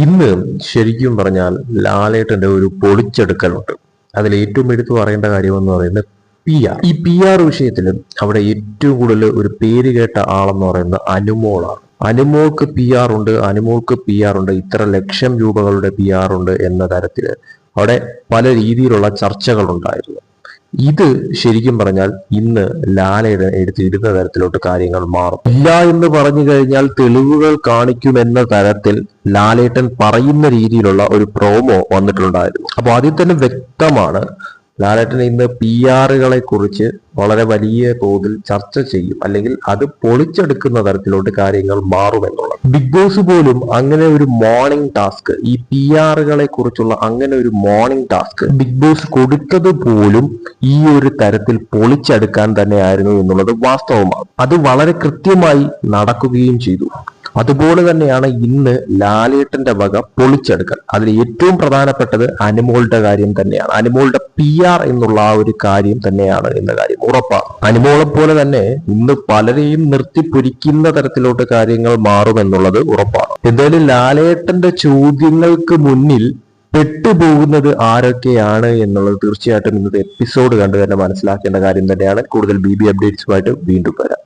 ഇന്ന് ശരിക്കും പറഞ്ഞാൽ ലാലേട്ടന്റെ ഒരു പൊളിച്ചെടുക്കലുണ്ട്. അതിൽ ഏറ്റവും എടുത്തു പറയേണ്ട കാര്യം എന്ന് പറയുന്നത് പി ആർ ഈ പി ആർ വിഷയത്തിൽ അവിടെ ഏറ്റവും കൂടുതൽ ഒരു പേര് കേട്ട ആളെന്ന് പറയുന്നത് അനുമോളാണ് അനുമോൾക്ക് പി ആർ ഉണ്ട് അനുമോൾക്ക് പി ആർ ഉണ്ട് ഇത്ര ലക്ഷം രൂപകളുടെ പി ആർ ഉണ്ട് എന്ന തരത്തിൽ അവിടെ പല രീതിയിലുള്ള ചർച്ചകൾ ഉണ്ടായിരുന്നു ഇത് ശരിക്കും പറഞ്ഞാൽ ഇന്ന് ലാലയുടെ എടുത്തിരുന്ന തരത്തിലോട്ട് കാര്യങ്ങൾ മാറും. ഇല്ല എന്ന് പറഞ്ഞു കഴിഞ്ഞാൽ തെളിവുകൾ കാണിക്കുമെന്ന തരത്തിൽ ലാലേട്ടൻ പറയുന്ന രീതിയിലുള്ള ഒരു പ്രോമോ വന്നിട്ടുണ്ടായിരുന്നു. അപ്പൊ അതിൽ തന്നെ വ്യക്തമാണ് ലാലേട്ടൻ ഇന്ന് പി ആറുകളെ കുറിച്ച് വളരെ വലിയ തോതിൽ ചർച്ച ചെയ്യും. അല്ലെങ്കിൽ അത് പൊളിച്ചെടുക്കുന്ന തരത്തിലോട്ട് കാര്യങ്ങൾ മാറുമെന്നുള്ളത് ബിഗ് ബോസ് പോലും അങ്ങനെ ഒരു മോർണിംഗ് ടാസ്ക് ഈ പി ആറുകളെ കുറിച്ചുള്ള അങ്ങനെ ഒരു മോർണിംഗ് ടാസ്ക് ബിഗ് ബോസ് കൊടുത്തത് പോലും ഈ ഒരു തരത്തിൽ പൊളിച്ചെടുക്കാൻ തന്നെയായിരുന്നു എന്നുള്ളത് വാസ്തവമാണ്. അത് വളരെ കൃത്യമായി നടക്കുകയും ചെയ്തു. അതുപോലെ തന്നെയാണ് ഇന്ന് ലാലേട്ടന്റെ വക പൊളിച്ചെടുക്കൽ. അതിൽ ഏറ്റവും പ്രധാനപ്പെട്ടത് അനുമോളുടെ കാര്യം തന്നെയാണ്. അനുമോളുടെ പി ആർ എന്നുള്ള ആ ഒരു കാര്യം തന്നെയാണ് എന്ന കാര്യം ഉറപ്പാണ്. അനുമോളെ പോലെ തന്നെ ഇന്ന് പലരെയും നിർത്തിപ്പൊരിക്കുന്ന തരത്തിലോട്ട് കാര്യങ്ങൾ മാറുമെന്നുള്ളത് ഉറപ്പാണ്. എന്തായാലും ലാലേട്ടന്റെ ചോദ്യങ്ങൾക്ക് മുന്നിൽ പെട്ടുപോകുന്നത് ആരൊക്കെയാണ് എന്നുള്ളത് തീർച്ചയായിട്ടും ഇന്നത്തെ എപ്പിസോഡ് കണ്ടു തന്നെ മനസ്സിലാക്കേണ്ട കാര്യം തന്നെയാണ്. കൂടുതൽ ബി ബി അപ്ഡേറ്റ്സുമായിട്ട് വീണ്ടും വരാം.